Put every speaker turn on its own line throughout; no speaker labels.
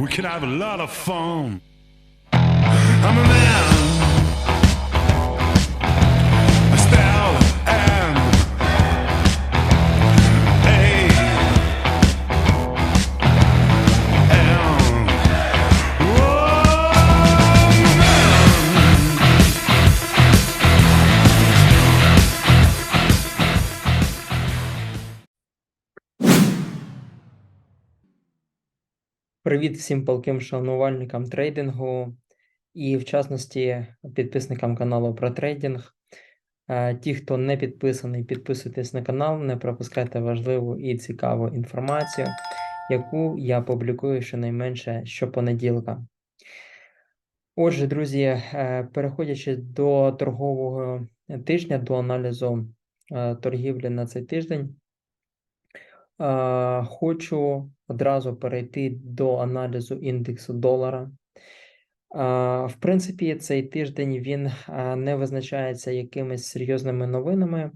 we can have a lot of fun.
Привіт всім палким шанувальникам трейдингу і, в частності, підписникам каналу про трейдинг. Е, Ті, хто не підписаний, підписуйтесь на канал, не пропускайте важливу і цікаву інформацію, яку я публікую щонайменше щопонеділка. Отже, друзі, е, переходячи до торгового тижня, до аналізу е, торгівлі на цей тиждень, Хочу одразу перейти до аналізу індексу долара. Е, В принципі, цей тиждень він е, не визначається якимись серйозними новинами.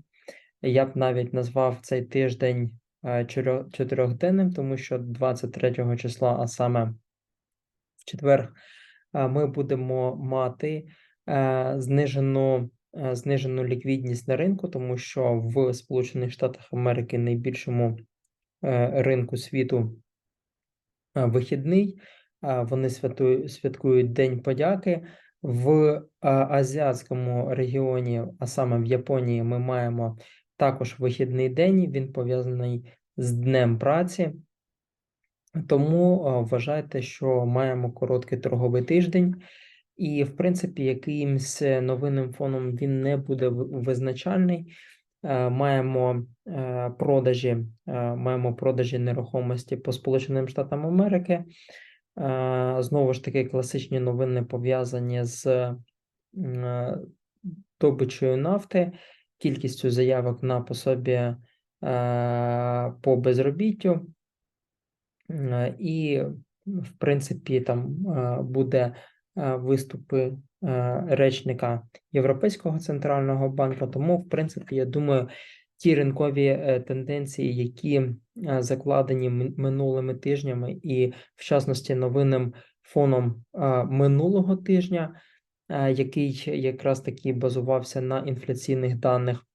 Я б навіть назвав цей тиждень е, чотирьохденним, тому що 23 числа, а саме в четвер, е, ми будемо мати е, знижену, е, знижену ліквідність на ринку, тому що в Сполучених Штатах Америки найбільшому е, ринку світу е, вихідний. е, Вони святкують День подяки. В е, азіатському регіоні, а саме в Японії, ми маємо також вихідний день. Він пов'язаний з Днем праці. Тому е, вважайте, що маємо короткий торговий тиждень, і, в принципі, якимсь е, новинним фоном він не буде визначальний. Е, Маємо е, продажі, е, маємо продажі нерухомості по Сполученим Штатам Америки. Знову ж таки, класичні новини пов'язані з м, добичою нафти, кількістю заявок на пособі по безробіттю. І, в принципі, там буде виступи речника Європейського центрального банку. Тому, в принципі, я думаю, ті ринкові е, тенденції, які е, закладені минулими тижнями, і в частності новинним фоном е, минулого тижня, е, який якраз таки базувався на інфляційних даних,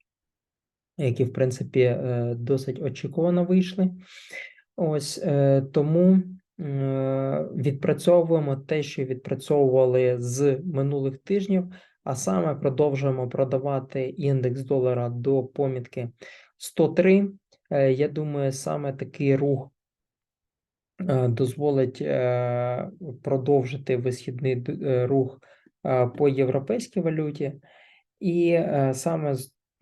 які, в принципі, е, досить очікувано вийшли. Ось е, тому е, відпрацьовуємо те, що відпрацьовували з минулих тижнів, а саме продовжуємо продавати індекс долара до помітки 103. Е, Я думаю, саме такий рух е, дозволить е, продовжити висхідний е, рух е, по європейській валюті, і е, саме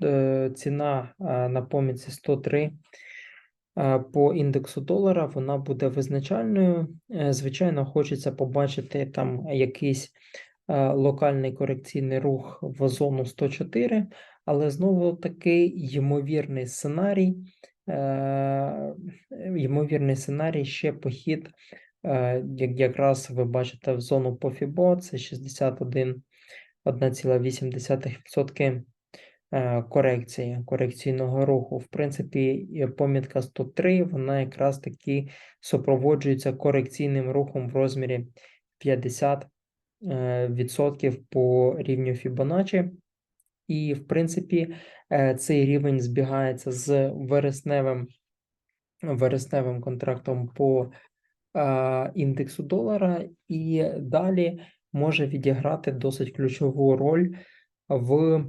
е, ціна е, на помітці 103 е, по індексу долара вона буде визначальною. Е, Звичайно, хочеться побачити там якийсь е, локальний корекційний рух в зону 104, але знову таки ймовірний сценарій. е, Ймовірний сценарій ще похід, е, як якраз ви бачите в зону по FIBO, це 61 1,8% е, корекції, корекційного руху. В принципі, е, помітка 103, вона якраз таки супроводжується корекційним рухом в розмірі 50 е, відсотків по рівню Fibonacci. І, в принципі, е, цей рівень збігається з вересневим, вересневим контрактом по е, індексу долара, і далі може відіграти досить ключову роль в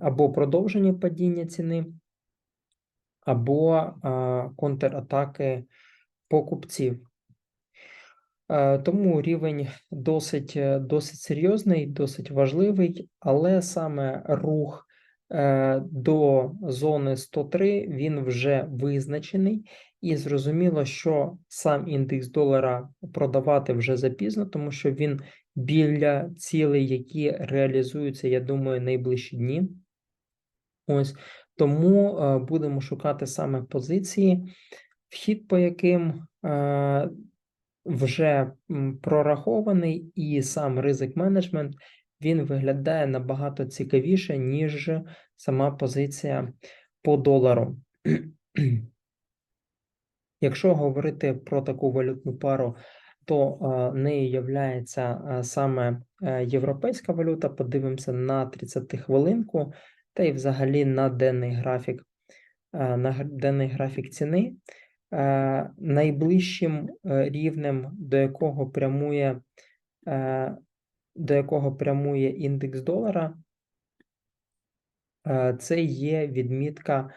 або продовженні падіння ціни, або контратаки покупців. Е, Тому рівень досить, е, досить серйозний, досить важливий, але саме рух е, до зони 103 він вже визначений, і зрозуміло, що сам індекс долара продавати вже запізно, тому що він біля цілей, які реалізуються, я думаю, найближчі дні. Ось тому е, будемо шукати саме позиції, вхід по яким е, вже прорахований, і сам ризик менеджмент він виглядає набагато цікавіше, ніж сама позиція по долару. Якщо говорити про таку валютну пару, то нею являється саме е, європейська валюта. Подивимося на 30 хвилинку, та й взагалі на денний графік, е, на денний графік ціни. Е, Найближчим рівнем, до якого прямує, до якого прямує індекс долара, це є відмітка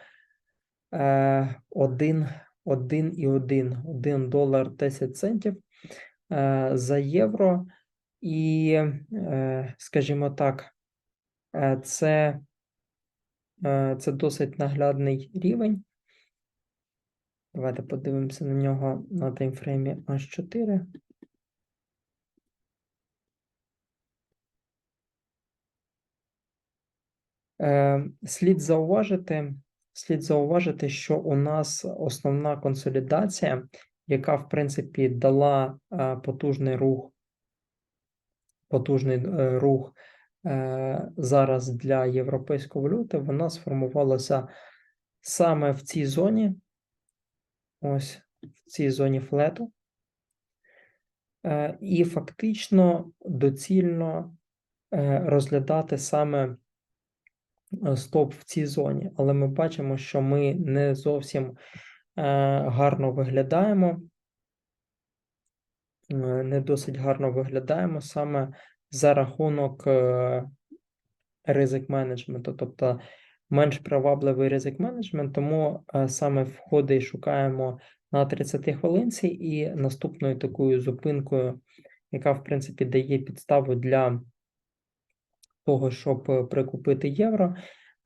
е, 1, 1 1, 1 долар 10 центів за євро. І, е, скажімо так, е, це, е, це досить наглядний рівень. Давайте подивимося на нього на таймфреймі H4. Е, Слід зауважити, слід зауважити, що у нас основна консолідація, яка в принципі дала е, потужний рух, потужний е, рух е, зараз для європейської валюти, вона сформувалася саме в цій зоні, ось в цій зоні флету. І фактично доцільно розглядати саме стоп в цій зоні, але ми бачимо, що ми не зовсім гарно виглядаємо, е, не досить гарно виглядаємо саме за рахунок е, ризик менеджменту, тобто менш привабливий ризик менеджмент, тому е, саме входи і шукаємо на 30 хвилинці і наступною такою зупинкою, яка в принципі дає підставу для того, щоб е, прикупити євро,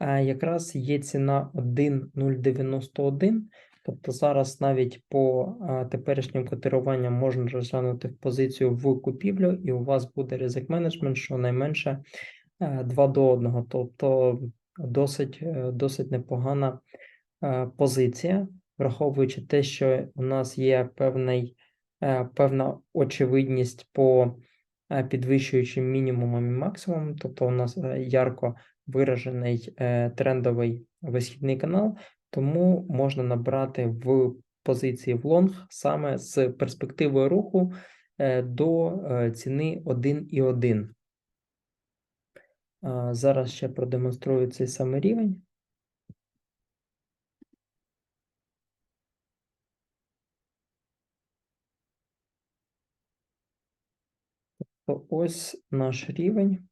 е, якраз є ціна 1,091. Тобто зараз навіть по е, теперішнім котируванням можна розглянути в позицію в купівлю, і у вас буде ризик менеджмент, щонайменше е, 2 до 1. Тобто досить, е, досить непогана е, позиція, враховуючи те, що у нас є певний, е, певна очевидність по е, підвищуючим мінімумам і максимумам, тобто у нас е, ярко виражений е, трендовий висхідний канал, тому можна набрати в позиції в лонг саме з перспективою руху е, до е, ціни 1,1. А, Зараз ще продемонструю цей самий рівень. Ось наш рівень.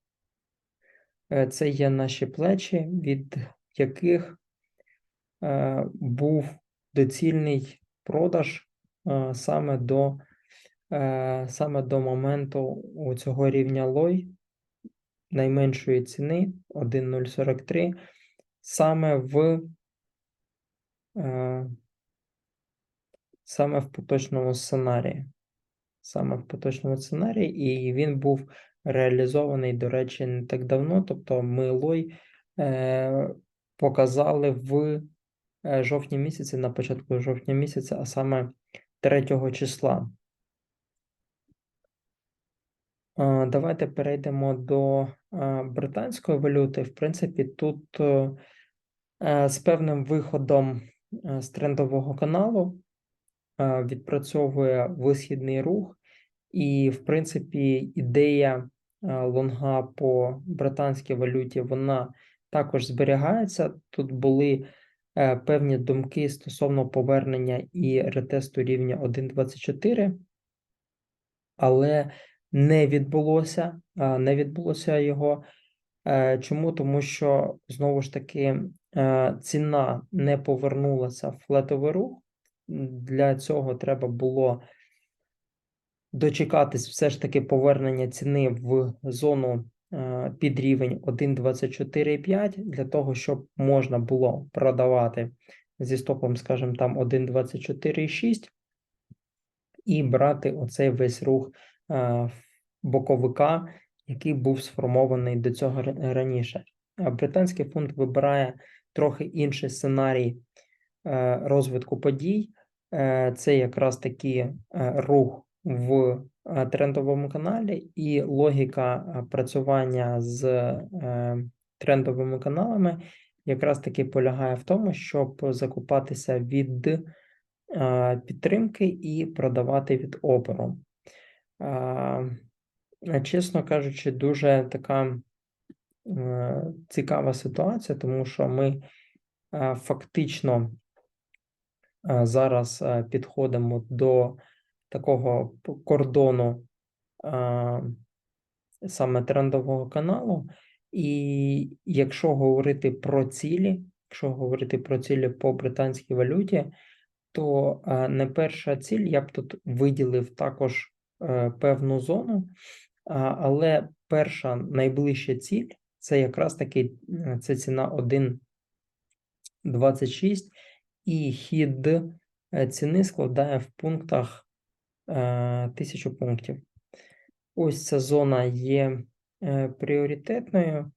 Е, Це є наші плечі, від яких був доцільний продаж е, саме до, е, саме до моменту цього рівня лой найменшої ціни 1,043 саме в е, саме в поточному сценарії. Саме в поточному сценарії, і він був реалізований, до речі, не так давно. Тобто, ми лой е, показали в е, жовтні місяці, на початку жовтня місяця, а саме 3 числа. Е, Давайте перейдемо до е, британської валюти. В принципі, тут е, е, з певним виходом е, з трендового каналу е, відпрацьовує висхідний рух, і, в принципі, ідея е, лонга по британській валюті вона також зберігається. Тут були е, певні думки стосовно повернення і ретесту рівня 1.24, але не відбулося, не відбулося його. Е, Чому? Тому що знову ж таки е, ціна не повернулася в флетовий рух. Для цього треба було дочекатись все ж таки повернення ціни в зону е, під рівень 1.24,5 для того, щоб можна було продавати зі стопом, скажімо, там 1.24,6 і брати оцей весь рух е, боковика, який був сформований до цього раніше. Британський фунт вибирає трохи інший сценарій е, розвитку подій. Е, Це якраз таки е, рух в е, трендовому каналі і логіка е, працювання з е, трендовими каналами якраз таки полягає в тому, щоб закупатися від е, підтримки і продавати від опору. Е, Чесно кажучи, дуже така е, цікава ситуація, тому що ми е, фактично е, зараз е, підходимо до такого кордону е, саме трендового каналу. І якщо говорити про цілі, якщо говорити про цілі по британській валюті, то е, не перша ціль, я б тут виділив також е, певну зону, а, але перша найближча ціль це якраз таки е, це ціна 1,26 і хід е, ціни складає в пунктах е, 1000 пунктів. Ось ця зона є е, пріоритетною,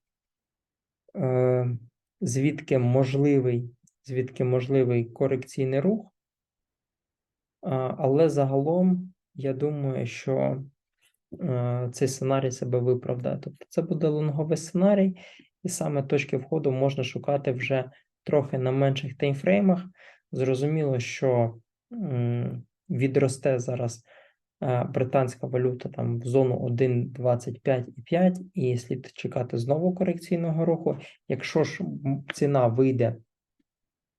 е, звідки можливий, звідки можливий корекційний рух. Але загалом, я думаю, що е, цей сценарій себе виправдає. Тобто це буде лонговий сценарій, і саме точки входу можна шукати вже трохи на менших таймфреймах. Зрозуміло, що відросте зараз е, британська валюта там в зону 1,25,5 і слід чекати знову корекційного руху. Якщо ж ціна вийде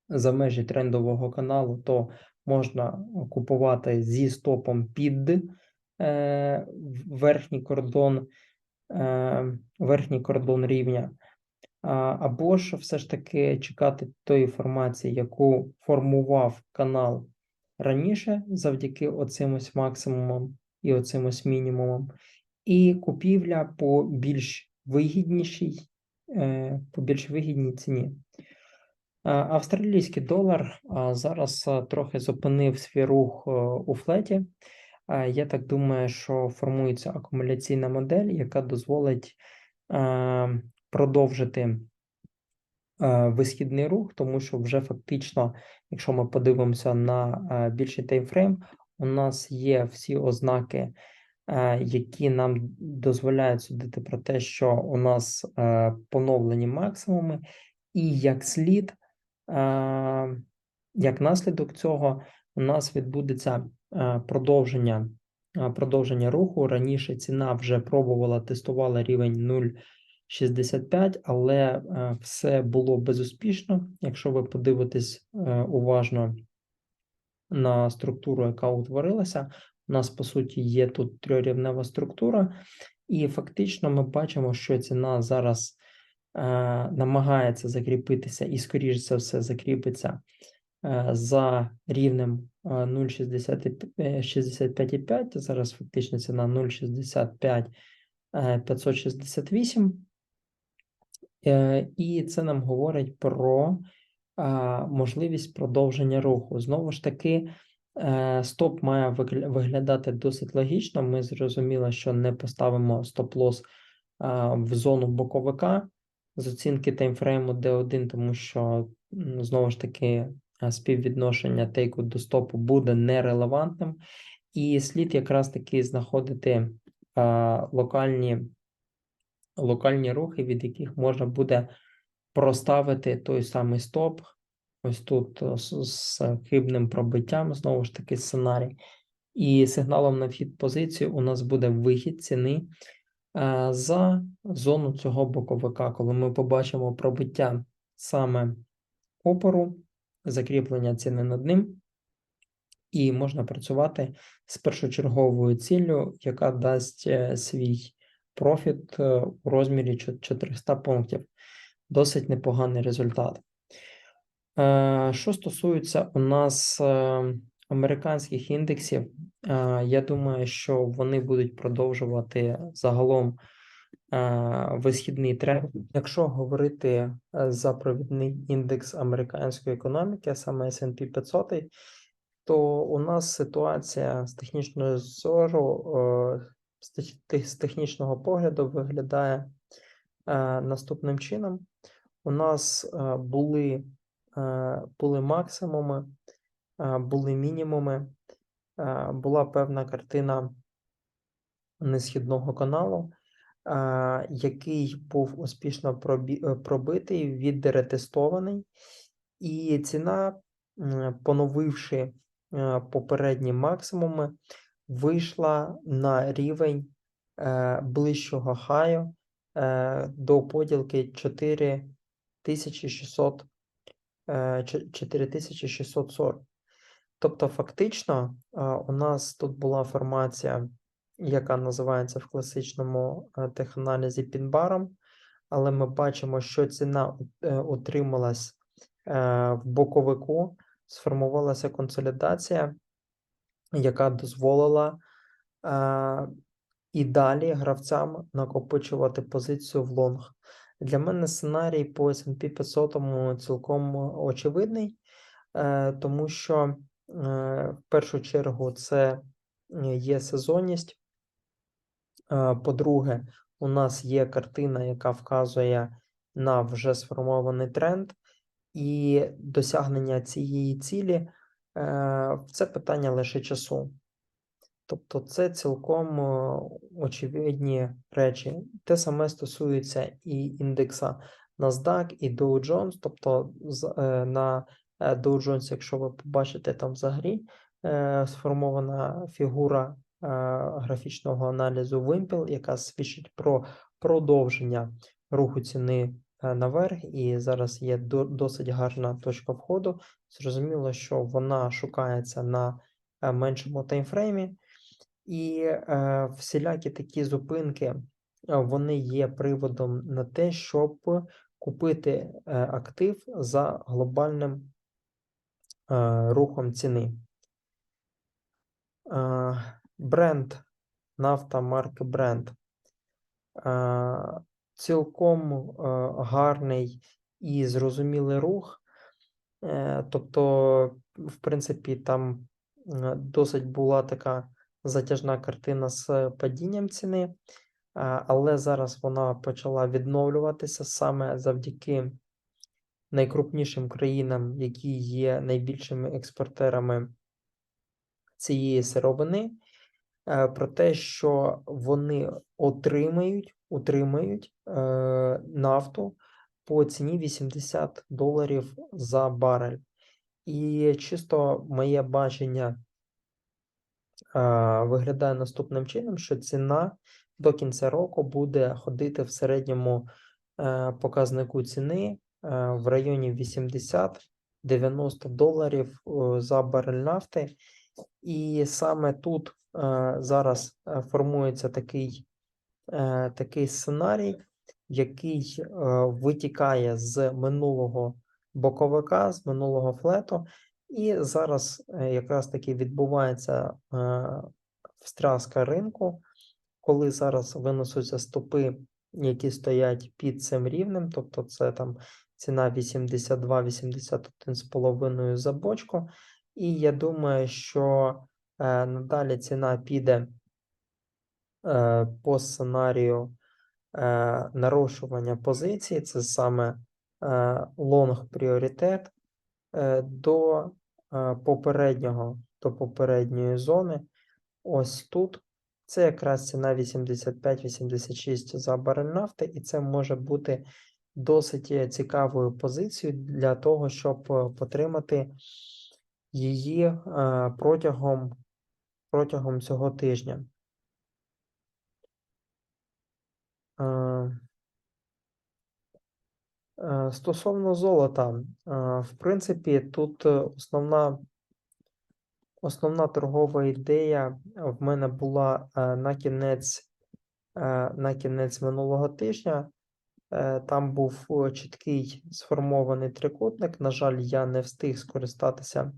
за межі трендового каналу, то можна купувати зі стопом під е, верхній кордон, е, верхній кордон рівня. Або ж все ж таки чекати тої формації, яку формував канал раніше, завдяки оцим ось максимумам і оцим ось мінімумам, і купівля по більш вигіднішій, е, по більш вигідній ціні. Австралійський долар зараз трохи зупинив свій рух е, у флеті. Я так думаю, що формується акумуляційна модель, яка дозволить е, продовжити е, висхідний рух, тому що вже фактично, якщо ми подивимося на е, більший таймфрейм, у нас є всі ознаки, е, які нам дозволяють судити про те, що у нас е, поновлені максимуми, і як слід, е, як наслідок цього, у нас відбудеться е, продовження, е, продовження руху. Раніше ціна вже пробувала, тестувала рівень 0,65, але е, все було безуспішно. Якщо ви подивитесь е, уважно на структуру, яка утворилася, у нас по суті є тут трьохрівнева структура, і фактично ми бачимо, що ціна зараз е, намагається закріпитися і, скоріш за все, закріпиться за рівнем е, 0,65,5. Зараз фактично ціна 0,65 е, 568. Е, І це нам говорить про можливість продовження руху. Знову ж таки, е, стоп має виглядати досить логічно. Ми зрозуміли, що не поставимо стоп-лосс в зону боковика з оцінки таймфрейму D1, тому що знову ж таки співвідношення тейку до стопу буде нерелевантним, і слід якраз таки знаходити локальні, локальні рухи, від яких можна буде проставити той самий стоп. Ось тут е, з, хибним пробиттям, знову ж таки, сценарій. І сигналом на вхід позицію у нас буде вихід ціни е, за зону цього боковика, коли ми побачимо пробиття саме опору, закріплення ціни над ним, і можна працювати з першочерговою ціллю, яка дасть е, свій профіт е, у розмірі 400 пунктів. Досить непоганий результат. Е, Що стосується у нас е, американських індексів, я думаю, що вони будуть продовжувати загалом висхідний тренд. Якщо говорити за провідний індекс американської економіки, саме S&P 500, то у нас ситуація з технічної зору з тех- тех- з технічного погляду виглядає е, наступним чином. У нас е, були, е, були максимуми, були мінімуми, була певна картина несхідного каналу, який був успішно пробитий, відретестований, і ціна, поновивши попередні максимуми, вийшла на рівень е, ближчого хаю е, до поділки 4600, е, 4640. Тобто, фактично, е, у нас тут була формація, яка називається в класичному е, теханалізі пінбаром, але ми бачимо, що ціна е, утрималась е, в боковику, сформувалася консолідація, яка дозволила е, і далі гравцям накопичувати позицію в лонг. Для мене сценарій по S&P 500 цілком очевидний, е, тому що е, в першу чергу це є сезонність. Е, По-друге, у нас є картина, яка вказує на вже сформований тренд, і досягнення цієї цілі це питання лише часу. Тобто це цілком е, очевидні речі. Те саме стосується і індекса NASDAQ, і Dow Jones. Тобто е, на е, Dow Jones, якщо ви побачите там взагалі е, сформована фігура е, графічного аналізу вимпел, яка свідчить про продовження руху ціни е, наверх, і зараз є досить гарна точка входу. Зрозуміло, що вона шукається на е, меншому таймфреймі. І е, всілякі такі зупинки е, вони є приводом на те, щоб купити е, актив за глобальним е, рухом ціни. Е, бренд, нафта марки бренд. Цілком е, гарний і зрозумілий рух. Е, Тобто, в принципі, там е, досить була така затяжна картина з падінням ціни, але зараз вона почала відновлюватися саме завдяки найкрупнішим країнам, які є найбільшими експортерами цієї сировини, про те, що вони отримають, утримають е, нафту по ціні 80 доларів за барель. І чисто моє бачення е, виглядає наступним чином, що ціна до кінця року буде ходити в середньому е, показнику ціни е, в районі 80-90 доларів е, за барель нафти. І саме тут е, зараз е, формується такий, е, такий сценарій, який витікає з минулого боковика, з минулого флету, і зараз якраз таки відбувається встряска ринку, коли зараз виносяться стопи, які стоять під цим рівнем, тобто це там ціна 82-81,5 за бочку. І я думаю, що е, надалі ціна піде е, по сценарію е, нарощування позицій, це саме е, лонг пріоритет е, до е, попереднього, до попередньої зони. Ось тут. Це якраз ціна 85-86 за барель нафти, і це може бути досить е, цікавою позицією для того, щоб е, потримати її е, протягом, протягом цього тижня. Е, е, Стосовно золота, в принципі, тут основна, основна торгова ідея в мене була на кінець, на кінець минулого тижня. Там був чіткий сформований трикутник. На жаль, я не встиг скористатися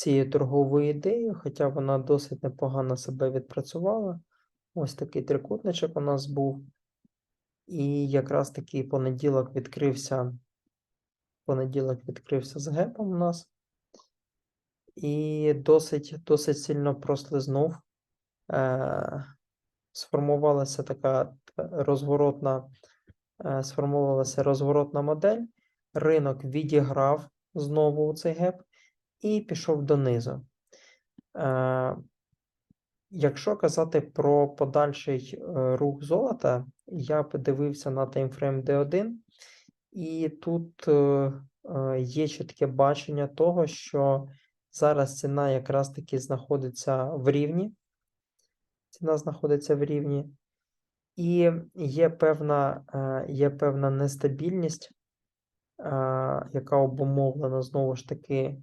цією торговою ідеєю, хоча вона досить непогано себе відпрацювала. Ось такий трикутничок у нас був. І якраз таки понеділок відкрився. Понеділок відкрився з гепом у нас. І досить, досить сильно прослизнув е, сформувалася така е, розворотна, е, сформувалася розворотна модель. Ринок відіграв знову цей геп і пішов донизу. Е, Якщо казати про подальший е, рух золота, я подивився на таймфрейм D1, і тут е, є чітке бачення того, що зараз ціна якраз таки знаходиться в рівні. Ціна знаходиться в рівні, і є певна, є певна нестабільність, яка обумовлена знову ж таки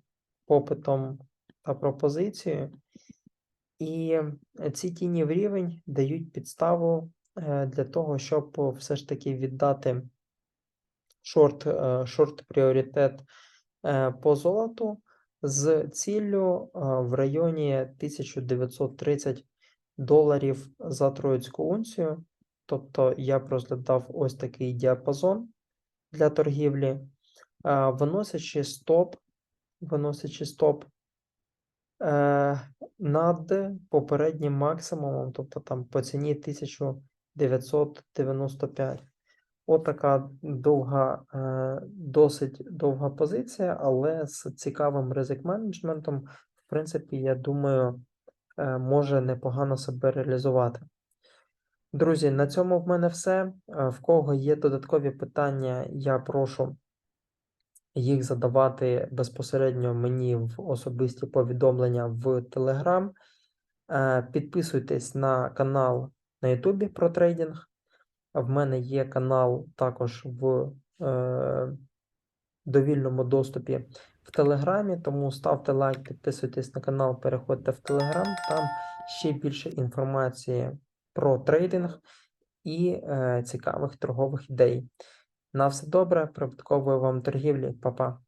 попитом та пропозицією. І ці тіні в рівень дають підставу е, для того, щоб все ж таки віддати шорт, е, шорт пріоритет е, по золоту з ціллю е, в районі 1930 доларів за троїцьку унцію. Тобто я розглядав ось такий діапазон для торгівлі, е, виносячи стоп, виносячи стоп е, над попереднім максимумом, тобто там по ціні 1995. Отака довга, е, досить довга позиція, але з цікавим ризик менеджментом, в принципі, я думаю, е, може непогано себе реалізувати. Друзі, на цьому в мене все. Е, В кого є додаткові питання, я прошу їх задавати безпосередньо мені в особисті повідомлення в. Е, Підписуйтесь на канал на YouTube про трейдинг. В мене є канал також в е, довільному доступі в Телеграмі, тому ставте лайк, підписуйтесь на канал, переходьте в Телеграм. Там ще більше інформації про трейдинг і е, цікавих торгових ідей. На все добре, прибуткової вам торгівлі, Па-па.